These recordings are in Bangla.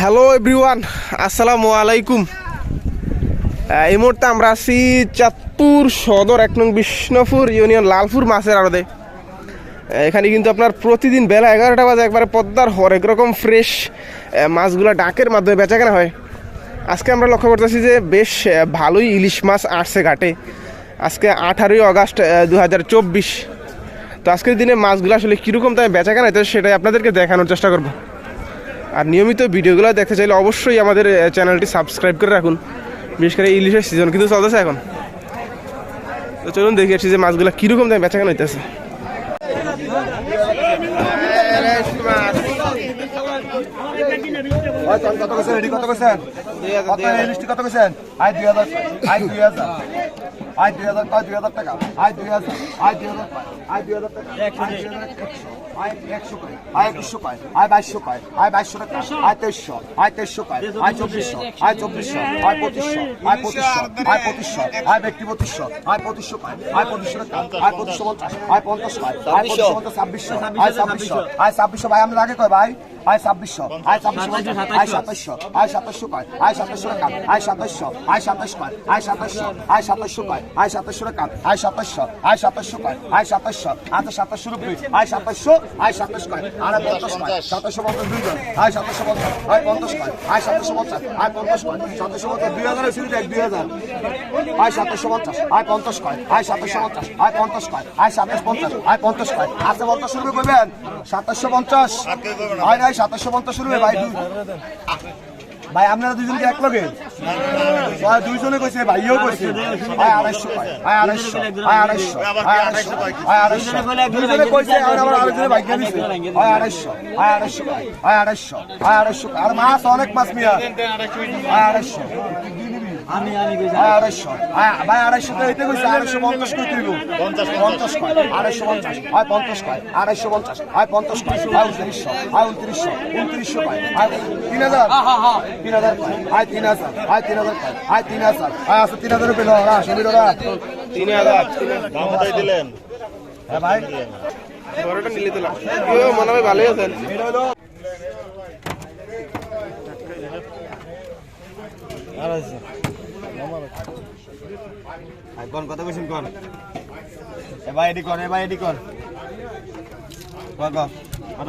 হ্যালো এভরিওয়ান, আসসালামু আলাইকুম। এই মুহূর্তে আমরা আছি চাঁদপুর সদর, এক নং বিষ্ণুপুর ইউনিয়ন লালপুর মাছের আড়তে। এখানে কিন্তু আপনার প্রতিদিন বেলা এগারোটা বাজে একবারে পদ্মার হরেক রকম ফ্রেশ মাছগুলো ডাকের মাধ্যমে বেচাকেনা হয়। আজকে আমরা লক্ষ্য করতেছি যে বেশ ভালোই ইলিশ মাছ আসছে ঘাটে। আজকে আঠারোই আগস্ট দু হাজার চব্বিশ। তো আজকের দিনে মাছগুলো আসলে কীরকম দামে বেচাকেনা হইতেছে সেটাই আপনাদেরকে দেখানোর চেষ্টা করব। আর নিয়মিত ভিডিওগুলো দেখতে চাইলে অবশ্যই আমাদের চ্যানেলটি সাবস্ক্রাইব করে রাখুন। বিশেষ করে ইলিশের সিজন কিন্তু চলতেছে এখন। তো চলুন দেখে আসছি যে মাছগুলো কীরকম দামে বেচাকেনা হইতেছে। ওই চল, কত কইছেন রেডি কত কইছেন কত লিস্টি কত কইছেন আই দুই হাজার আই দুই হাজার আই দুই হাজার কয় দুই হাজার টাকা আই দুই হাজার আই দুই হাজার আই দুই হাজার টাকা আই দুই হাজার একশো একশো কয় আই একুশশো কয় আই বাইশশো কয় আই বাইশশো টাকা আই তেইশশো আই তেইশশো কয় আই চব্বিশশো আই চব্বিশশো আই পঁচিশশো আই পঁচিশশো আই পঁচিশশো আই ব্যক্তি পঁচিশশো আই পঁচিশশো কয় আই পঁচিশশো টাকা আই পঁচিশশো পঞ্চাশ আই পঞ্চাশ পঞ্চাশ ছাব্বিশশো ছাব্বিশশো আই ছাব্বিশশো। ভাই আমরা আগে কয় ভাই? আই ছাব্বিশশো পঞ্চাশ। আই সাতাশশো আই সাতাশশো কয় আই সাতাশশো টাকা আই সাতাশশো আই সাতাশ কয় আই সাতাশশো আই সাতাশশো কয়? আই সাতাশশো টাকা আই সাতাশশো। আই সাতাশশো কয়? আই সাতাশশো। আচ্ছা সাতাশশো রুপি আই সাতাশশো। আই সাতাশ কয়? আর পঞ্চাশ কয়? সাতাশশো পঞ্চাশ দুইজন আই সাতাশশো পঞ্চাশ। আই পঞ্চাশ কয়? আই সাতাশশো পঞ্চাশ। আই পঞ্চাশ কয়? সাতাশশো পঞ্চাশ। দুই হাজার শুরু দেখ দুই হাজার। আই সাতাশশো পঞ্চাশ। আই পঞ্চাশ কয়? আই সাতাশশো পঞ্চাশ। আই পঞ্চাশ কয়? আই সাতাশ পঞ্চাশ। আই পঞ্চাশ কয়? আচ্ছা পঞ্চাশ শুরু করবেন সাতাশশো পঞ্চাশ। আই নাই সাতাশশো পঞ্চাশ শুরু ভাই দুই। ভাই আপনারা দুজনকে এক লগে ভাই দুইজনে কইছে ভাইও কইছে ভাই আড়াইশো ভাই আড়াইশো ভাই আড়াইশো ভাই আড়াইশো ভাই আড়াইশো দুইজনে কইছে আর আমার আরেকজনে ভাই দিছে ভাই আড়াইশো ভাই আড়াইশো ভাই আড়াইশো ভাই আড়াইশো আর মাছ অনেক মাছ মিয়া ভাই আড়াইশো আমি আমি ভাই আড়াইশো। ভাই ভাই আড়াইশো তো এতে কইছে আড়াইশো পঞ্চাশ কই তুইব পঞ্চাশ পঞ্চাশ কয় আড়াইশো পঞ্চাশ। ভাই পঞ্চাশ কয় আড়াইশো পঞ্চাশ। ভাই পঞ্চাশ কয়। ভাই উনত্রিশশো। ভাই উনত্রিশশো। উনত্রিশশো কয়। ভাই তিন হাজার। তিন হাজার কয়। তিন হাজার। ভাই তিন হাজার কয়। ভাই তিন হাজার। ভাই আছে তিন হাজার রুপিয়ে লড়া সমীর ওরা তিন হাজার। হ্যাঁ ভাই। বড়টা নিলে তো মনে হয় ভালোই আছেন। ভাই কোন কথা কইছেন, কোন? এ ভাই এডি কর, এ ভাই এডি কোন কত কত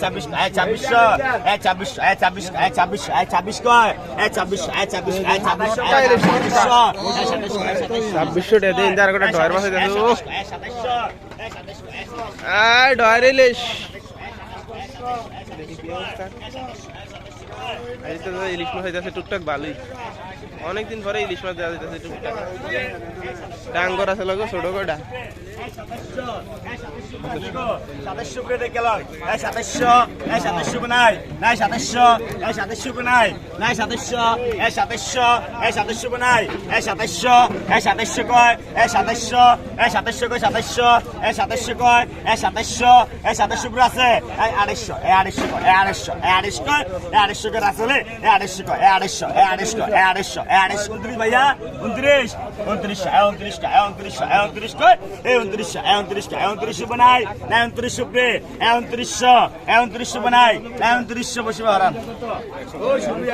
ছাব্বিশ এ ছাব্বিশশো এ ছাব্বিশ এ ছাব্বিশ এ ছাব্বিশ কো এ ছাব্বিশ কয় এ ছাব্বিশ এ ছাব্বিশ এ ছাব্বিশ ছাব্বিশশো ছাব্বিশশো টাকা দিন একটা ডয়ের এ সাতাশশো এ ইলিশ মাছ টুকটাক ভালোই অনেকদিন পরে ইলিশ মাছ দেওয়া টুকটাক। ডাঙ্গর আছে লগো, ছোট কটা নাই। নাই নাই। সাতাশশো নাই। এই সাতাশশো কয়। সাতাশশো, এই সাতাশশো কয় সাতাশশো। করে আছে। আড়াইশো, এই আড়াইশো কয়। এই আড়াইশো আড়াইশো করে আসলে এই আড়াইশো এই আড়াইশো এই আড়াইশো এই আড়াইশো এই আড়াইশো। উনত্রিশ ভাইয়া, উনত্রিশ উনত্রিশ এই উনত্রিশ এই উনত্রিশ এই উনত্রিশ না উনত্রিশশো প্রে এই উনত্রিশশো এই উনত্রিশশো বানাই, না উনত্রিশশো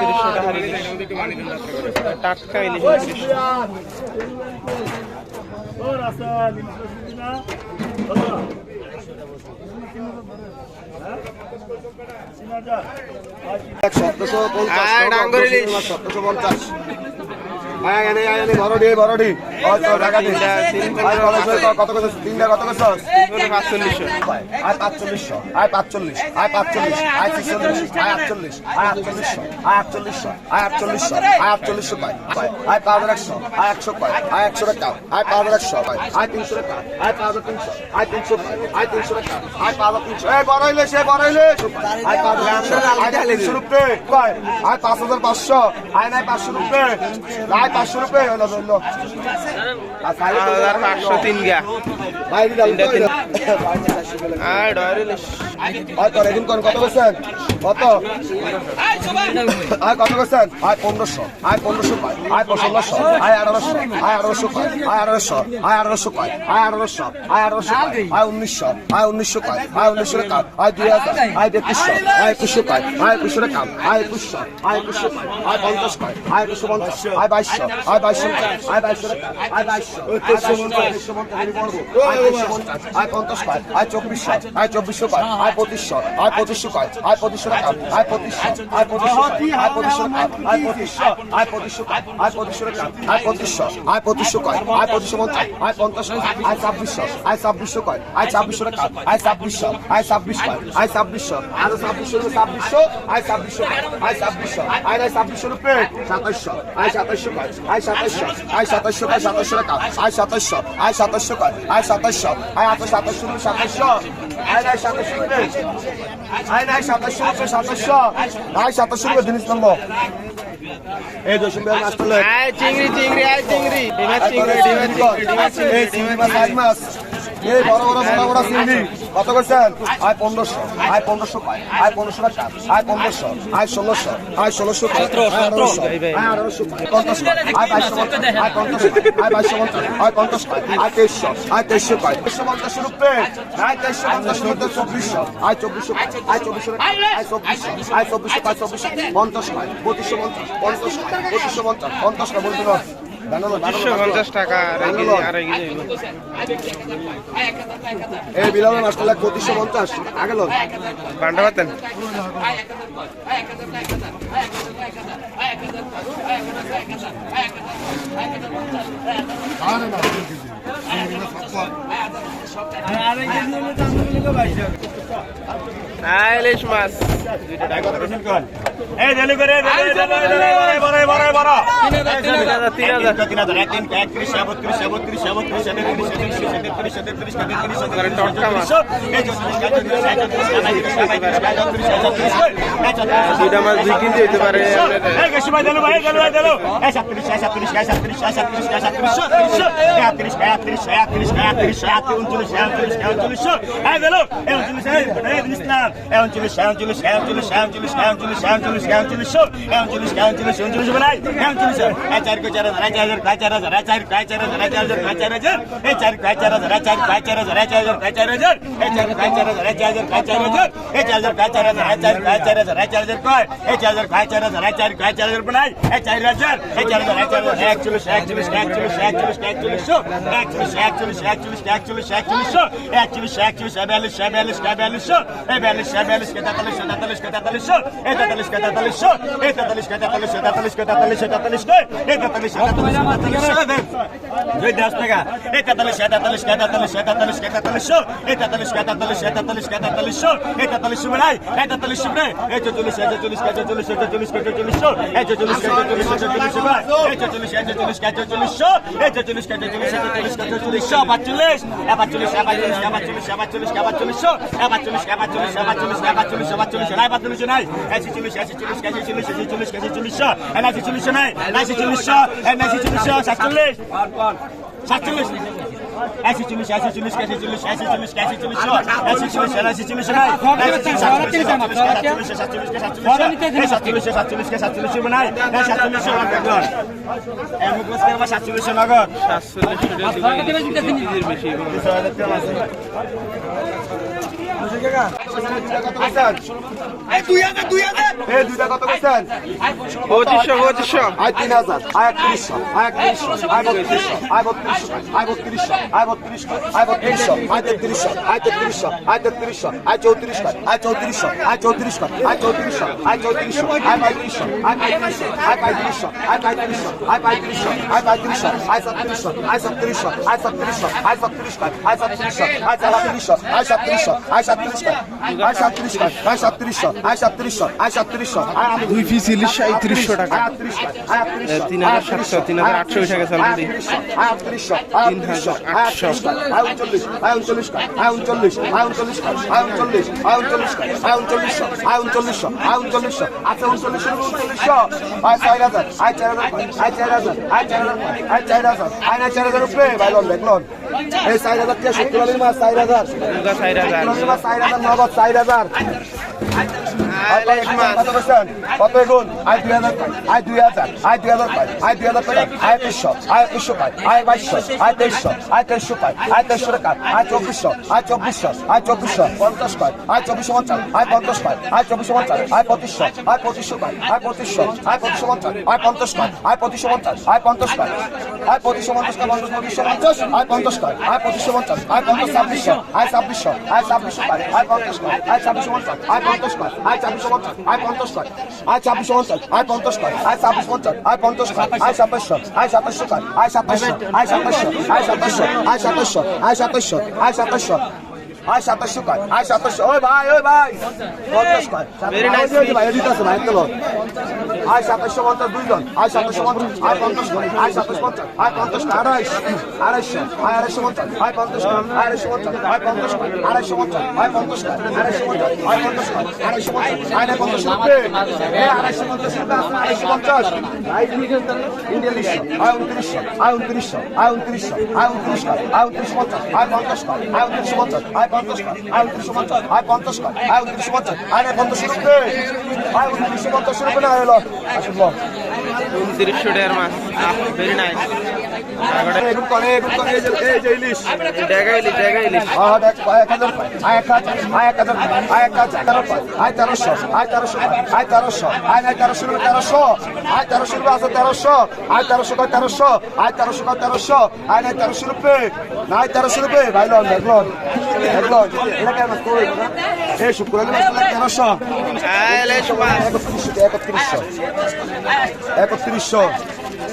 ইলিশ টাটকা উনত্রিশশো। সতেরোশো ইলিশ। সতেরোশো পঞ্চাশ। আয় এনে কত? কত তিনটা কত কইছস পাঁচচল্লিশশো আয় পাঁচচল্লিশশো আয় পাঁচচল্লিশ। আয় পাঁচচল্লিশ। আয় ছিচল্লিশ। আয় আটচল্লিশ। আয় আটচল্লিশশো আয় আটচল্লিশশো আয় আটচল্লিশশো আয় আটচল্লিশশো পাই আয় পাঁচ হাজার একশো। আয় একশো পাই আয় একশো টাকা। আয় পাঁচ হাজার একশো পাই আয় তিনশো টাকা। আয় পাঁচ হাজার তিনশো। আয় তিনশো পাই আয় তিনশো টাকা। আয় পাঁচ হাজার তিনশো। এই বড় সে বড় হইলে। আয় পাঁচ হাজার তিনশো আয় তিনশো রুপে। আয় পাঁচ হাজার পাঁচশো। আয় নাই পাঁচশো রুপে। আয় পাঁচশো রুপে। হলো। আর কত বছর কত আয় কত বলছেন আয় পনেরোশো আয় পনেরোশো পাই আয় ষোলোশো আয় আঠারোশো আয় আঠারোশো পাই আয় আঠারোশো আয় আঠারোশো পাই আয় আঠারোশো আয় আঠারোশো আয় উনিশশো আয় উনিশশো পাই আয় উনিশশো টাকা আয় দুই হাজার আয় তেত্রিশশো আয় একুশশো পাই আয় একুশশো টাকা আয় একুশশো আয় একুশশো পাই আয় পঞ্চাশ পাই আয় পঞ্চাশ আয় বাইশশো আয় বাইশশো আয় বাইশশো আয় বাইশশো আয় পঞ্চাশ করব আয় চব্বিশশো আয় চব্বিশশো পাই আয় পঁচিশশো আয় পঁচিশশো পাই আয় পঁচিশশো আয় পঁচিশশো আয় পঁচিশশো আয় টাকা আয় পঁচিশশো আয় পাই আয় টাকা আয় পঁচিশশো আয় পাই আয় পঁচিশশো পঞ্চাশ আয় পঞ্চাশ আয় ছাব্বিশশো আয় ছাব্বিশশো পাই আয় ছাব্বিশশো টাকা আয় ছাব্বিশশো আয় ছাব্বিশ আয় ছাব্বিশশো আরও ছাব্বিশশো ছাব্বিশশো আয় ছাব্বিশশো আয় ছাব্বিশশো আয় নাই ছাব্বিশশো রুপে সাতাইশশো আয় সাতাইশশো পাই আয় সাতাইশশো আয় সাতাইশশো পাই সাতাইশশো টাকা আয় সাতাইশশো আয় সাতাইশশো পাই আয় সাতাইশশো আয় আট সাতাইশশো রুপে এই দশম বিহার মাছ চিংড়ি চিংড়ি চিংড়ি চিংড়ি চিংড়ি চিংড়ি চিংড়ি মাছ এই বড় বড় বড় বড় চিংড়ি কত করছেন? আয় পনেরোশো আয় পনেরোশো পাই আয় পনেরোশো টাকা আয় পনেরোশো আয় ষোলোশো আয় ষোলোশো আঠারোশো আয় আঠারোশো পঞ্চাশ আয় বাইশশো পঞ্চাশ আয় পঞ্চাশ আয় বাইশশো আয় পঞ্চাশ আয় তেইশশো আয় তেইশশো পাই তেইশশো পঞ্চাশ রুপে আয় তেইশশো পঞ্চাশ রুপে চব্বিশশো আয় চব্বিশশো আয় চব্বিশশো আয় চব্বিশশো আয় চব্বিশশো পাই চব্বিশশো পঞ্চাশ পাই পঁচিশশো পঞ্চাশ পঞ্চাশ পঁচিশশো পঞ্চাশ পঞ্চাশ পাই বলতে পঁচিশশো পঞ্চাশ টাকা আড়াই কেজি এই বিলাল নষ্ট লাখ পঞ্চাশ। আগে লোক বান্ডা পাতেন? তো বাইশ আইলিশ মাছ দুইটা মাছ দুই কেজি হইতে পারে উনচল্লিশ উনচল্লিশ উনচল্লিশ উনচল্লিশ উনচল্লিশ Angeles, Angeles, Angeles, Angeles, Angeles, Angeles, Angeles, show. Angeles, Angeles, Angeles, बनाई. Angeles, आचार को चार हजार, आचार को आचार हजार, आचार को आचार हजार, आचार को आचार हजार, आचार को आचार हजार, आचार को आचार हजार, आचार को आचार हजार, आचार को आचार हजार, आचार को आचार हजार, आचार को आचार हजार, आचार को आचार हजार, आचार को आचार हजार, आचार को आचार हजार, आचार को आचार हजार बनाई. आचार हजार, आचार हजार, आचार हजार, Angeles, Angeles, Angeles, Angeles, Angeles, show. Angeles, Angeles, Angeles, Angeles, Angeles, show. 41 και 44 και 44 και 44 και 44 και আটচল্লিশশো একচল্লিশশো বাচ্চল্লিশশো নাই বাচ্চল্লিশশো নাই এসি চল্লিশ এসি চল্লিশ এসি চল্লিশ এসি চল্লিশ এসি চল্লিশশো এনআইসি চল্লিশশো নাই এনআইসি চল্লিশশো এনআইসি চল্লিশশো সাতচল্লিশ সাতচল্লিশ এসি চল্লিশ এসি চল্লিশ এসি চল্লিশ এসি চল্লিশ এসি চল্লিশশো এসি চল্লিশ এনআইসি চল্লিশ নাই সাতচল্লিশশো সাতচল্লিশকে সাতচল্লিশ সাতচল্লিশশো সাতচল্লিশকে সাতচল্লিশশো নাই সাতচল্লিশশো নগর সাতচল্লিশশো নগর সাতচল্লিশশো বেশি পঁচিশশো পঁচিশশো আয় তিন হাজার আয় একত্রিশশো আয় একত্রিশশো আয় বত্রিশশো আয় বত্রিশশো আয় বত্রিশশো আয় বত্রিশশো আয় বত্রিশশো আয় তেত্রিশশো আয় তেত্রিশশো আয় তেত্রিশশো আয় চৌত্রিশশো আয় চৌত্রিশশো আয় চৌত্রিশশো আয় চৌত্রিশশো আয় চৌত্রিশশো আয় পঁয়ত্রিশশো আয় পঁয়ত্রিশশো আয় পঁয়ত্রিশশো আয় পঁয়ত্রিশশো আয় পঁয়ত্রিশশো আয় পঁয়ত্রিশশো আয় সত্তিরিশশো আয় সত্তিরিশশো আয় সত্তিরিশশো আয় সত্তিরিশশো আয় সত্তিরিশশো আয় সাতত্রিশশো আয় সাতত্রিশশো আয় সাতত্রিশশো আয় সাতত্রিশশো আয় সাতত্রিশশো আয় সাতত্রিশশো আয় সাতত্রিশশো আয় সাতত্রিশশো দুই ফি চল্লিশ সাঁত্রিশশো টাকা তিন হাজার সাতশো তিন হাজার আটশো হয়ে গেছে অলরেডি তিন হাজার আটশো আয় উনচল্লিশ আয় উনচল্লিশ আয় উনচল্লিশ আয় উনচল্লিশ আয় উনচল্লিশ আয় উনচল্লিশ আয় উনচল্লিশশো আয় উনচল্লিশশো আয় উনচল্লিশশো আচ্ছা উনচল্লিশশো উনচল্লিশশো আয় চার হাজার আয় চার হাজার আয় চার হাজার আয় চার হাজার আয় চার হাজার আয় না চার হাজার উপরে ভাই লোন দেখ লোন এই চার হাজার কে সত্তর আলির মাছ চার হাজার চার হাজার সাইড হাজার। কত এগুন আয় দুই হাজার আয় দুই হাজার আয় দুই হাজার পাই আয় দুই হাজার টাকা আয় একুশশো আয় একুশশো পাই আয় বাইশশো আয় তেইশশো আয় তেইশশো পাই আয় তেইশশো টাকা আয় চব্বিশশো আয় চব্বিশশো আয় চব্বিশশো পঞ্চাশ পাই আয় চব্বিশশো পঞ্চাশ আয় পঞ্চাশ পাই আয় চব্বিশশো পঞ্চাশ আয় পঁচিশশো আয় পঁচিশশো পাই আয় পঁচিশশো আয় পঁচিশশো পঞ্চাশ আয় পঞ্চাশ পাই আয় পঁচিশশো পঞ্চাশ আয় পঞ্চাশ পাই আয় পঁচিশশো পঞ্চাশ পঞ্চাশ পঁচিশশো পঞ্চাশ আয় পঞ্চাশ পাই আয় পঁচিশশো পঞ্চাশ আয় পঞ্চাশ ছাব্বিশশো আয় ছাব্বিশশো আয় ছাব্বিশশো পাই আয় পঞ্চাশ পাই আয় ছাব্বিশশো পঞ্চাশ আয় পঞ্চাশ পাই আয় ছাব্বিশ পঞ্চাশ আয় পঞ্চাশ ছয় আয় ছাব্বিশ পঞ্চাশ আয় পঞ্চাশ ছয় আয় ছাব্বিশ পঞ্চাশ আয় পঞ্চাশ ছয় আয় সাতাশ আয় সাতাশ ছয় আয় সাতাশ আয় সাতাশ আয় সাতাশ আয় সাতাশ আয় সাতাশ আয় সাতাশ আয় সাতাশ সাতাশশো কাজ আয় সাতাশশো ওই ভাই ওই ভাই। পঞ্চাশ nice ভাই এদিকে আছে ভাই একদম। আয় সাতাশশো পঞ্চাশ দুইজন। আয় সাতাশশো পঞ্চাশ আয় পঞ্চাশ আয় সাতাশ পঞ্চাশ আয় পঞ্চাশ আড়াইশো আড়াইশো আয় আড়াইশো পঞ্চাশ আয় পঞ্চাশ আড়াইশো পঞ্চাশ আয় পঞ্চাশ আড়াইশো পঞ্চাশ আয় পঞ্চাশ আড়াইশো পঞ্চাশ আয় পঞ্চাশ আড়াইশো পঞ্চাশ আয় না পঞ্চাশ আড়াইশো পঞ্চাশ আড়াইশো পঞ্চাশ। আয় উনত্রিশশো আয় উনত্রিশশো আয় উনত্রিশশো আয় উনত্রিশশো আয় উনত্রিশশো পঞ্চাশ আয় পঞ্চাশ আয় উনত্রিশশো পঞ্চাশ আয় পঞ্চাশ আয় উনত্রিশশো পঞ্চাশ, আয় পঞ্চাশ আয় উনত্রিশশো পঞ্চাশ। আয় না পঞ্চাশ রুপে আয় উনত্রিশশো পঞ্চাশ রুপে না হলো উনত্রিশশো টাকার মাছ ভেরি নাইস তেরোশো আয় তেরোশো আয় তেরোশো আয় নাই তেরোশো তেরোশো আয় তেরোশো রুপে আছে তেরোশো আয় তেরোশো কয় তেরোশো আয় তেরোশো কয় তেরোশো আয় নাই তেরোশো রুপে নাই তেরোশো রুপে ভাইলন দেখলন দেখলন এটা কেন এই শুক্রবার তেরোশো একত্রিশশো একত্রিশশো একত্রিশশো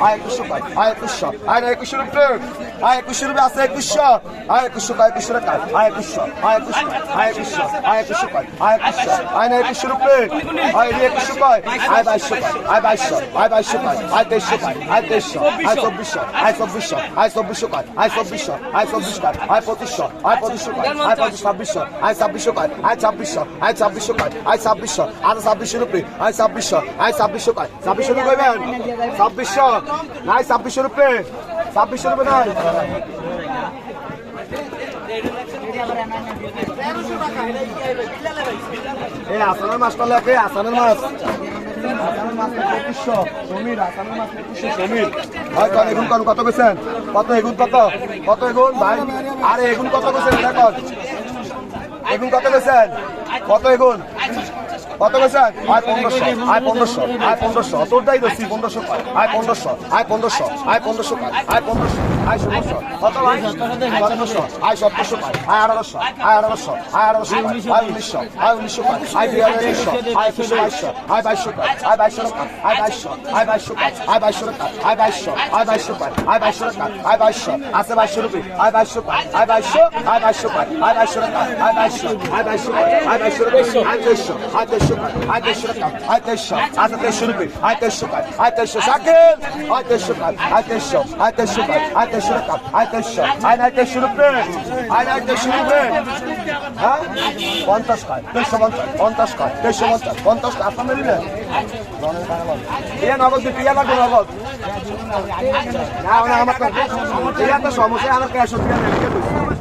আয় একুশশো পাঁচ আয় একুশশো আয় একুশশো রুপে আয় একুশশো রুপে আছে একুশশো আয় একুশশো আয় একুশশো টাকা আয় একুশশো আয় একুশশো আয় একুশশো আয় একুশশো পাঁচ আয় একুশশো আয় না একুশশো রুপে আয় এটি একুশশো পাঁচ আয় বাইশশো আয় বাইশশো আয় বাইশশো পাঁচ আয় তেইশশো পাঁচ আয় তেইশশো আয় চব্বিশশো আয় চব্বিশশো আয় চব্বিশশো পাঁচ আয় চব্বিশশো আয় চব্বিশ পাঁচ আয় পঁচিশশো আয় পঁচিশশো পাঁচ আয় পঁচিশ ছাব্বিশশো আয় ছাব্বিশশো পাঁচ আয় ছাব্বিশশো আয় ছাব্বিশশো পাঁচ আয় ছাব্বিশশো আর ছাব্বিশশো রুপে আয় ছাব্বিশশো আয় ছাব্বিশশো নাই ছাব্বিশশো রুপে। ছাব্বিশশো রুপে নাই। এই আসানের মাছটা লেখে আসানের মাছ। মাছ মাছ কত বেছেন কত, এগুন কত? কত, এগুন? ভাই, আরে, এগুন কত বেছেন কত কত, এগুন? কত আয় পনেরোশো আয় পনেরোশো আয় পনেরোশো। তোরটাই দোষী, পনেরোশো আয় পনেরোশো আয় পনেরোশো আয় পনেরোশো কয় আয় পনেরোশো আয় ষোলোশো কত ভাই সতেরোশো আয় সতেরোশো আয় আঠারোশো আয় আঠারোশো আয় আঠারোশো আয় উনিশশো আয় উনিশশো আয় দুই হাজার উনিশশো আয় একুশশো বাইশশো আয় বাইশশো আয় বাইশশো আয় বাইশশো আয় বাইশশো আয় বাইশশো আয় বাইশশো আয় বাইশশো আয় বাইশশো আয় বাইশশো আছে বাইশশো রুপি আয় বাইশশো আয় বাইশশো আয় বাইশশো আয় টাকা আয় তেইশশো আয় নাই তেইশশো রুপি আয় নাই তেইশশো রুপি হ্যাঁ পঞ্চাশ কয় তেইশশো পঞ্চাশ পঞ্চাশ কয় তেইশশো পঞ্চাশ পঞ্চাশ কয় আপনার নিলেন ইয়া নগদ দিতে ইয়া লাগবে নগদ না আমার তো ইয়া সমস্যা আমার ক্যাশ হচ্ছে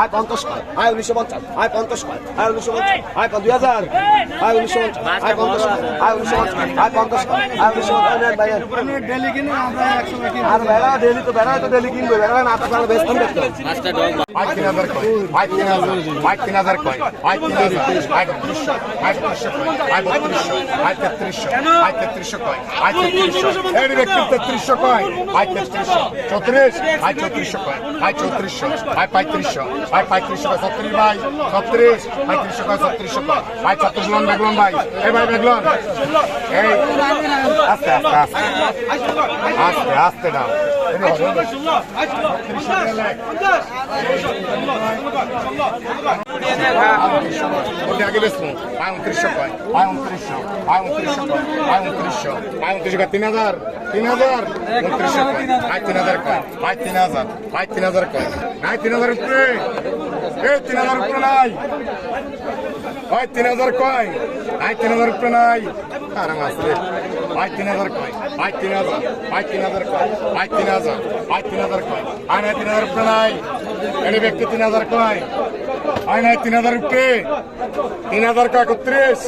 আয় পঞ্চাশ কয় আয় উনিশশো পঞ্চাশ। আয় পঞ্চাশ কয় আয় উনিশশো পঞ্চাশ। আয় দুই হাজার আয় উনিশশো পঞ্চাশ। আয় পঞ্চাশ আয় উনিশশো পঞ্চাশ আয় পঞ্চাশ কয় আয় উনিশশো আর বেড়া ডেলি তো বেড়া তো ডেলি কিনবে। বেড়া না থাকলে বেশ কম দেখতে আয় তিন হাজার কয়। আয় তিন হাজার। আয় তিন হাজার কয়। আয় তিন হাজার। আয় বত্রিশশো আয় বত্রিশশো কয়। আয় বত্রিশশো আয় তেত্রিশশো আয় তেত্রিশশো কয়। আয় তেত্রিশশো। এই ব্যক্তি তেত্রিশশো কয়। আয় তেত্রিশশো। চৌত্রিশ। আয় চৌত্রিশশো কয়। আয় চৌত্রিশশো। আয় পঁয়ত্রিশশো। আয় পঁয়ত্রিশশো কয় ছত্রিশ ভাই ছত্রিশ পঁয়ত্রিশশো কয় ছত্রিশশো কয় ভাই ছত্রিশ লোন বেগলন ভাই এই ভাই বেগলন এই আস্তে আস্তে আস্তে আস্তে আস্তে দাও ওটা আগে বেশ আয় উনত্রিশশো কয় আয় উনত্রিশশো কয় আয় উনত্রিশশো কয় তিন হাজার তিন হাজার উনত্রিশশো কয় আয় তিন হাজার কয় আয় তিন হাজার আয় তিন হাজার কয় নাই তিন হাজার উপরে এই তিন হাজার উপরে নাই আয় তিন হাজার কয় আয় তিন হাজার উপরে নাই আরাম আছে আয় তিন হাজার কয় আয় তিন হাজার আয় তিন হাজার কয় আয় তিন হাজার আয় তিন হাজার কয় নাই তিন হাজার উপরে নাই এনে ব্যক্তি তিন হাজার কয় আয় নাই তিন হাজার উপরে তিন হাজার কয় একত্রিশ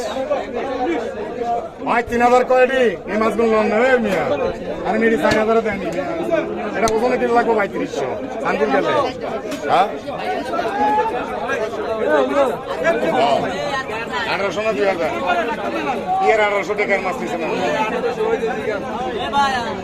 আয় তিন হাজার কয় এটি এই মাছগুলো লন নেবে মিয়া। আর মেরি চার হাজার দেয়নি। এটা ওজনে কিলো লাগবো? পঁয়ত্রিশশো। সানপুর গেলে। হ্যাঁ? আঠারোশো না দুই হাজার? কি আর আঠারোশো টাকার মাছ নিছে না?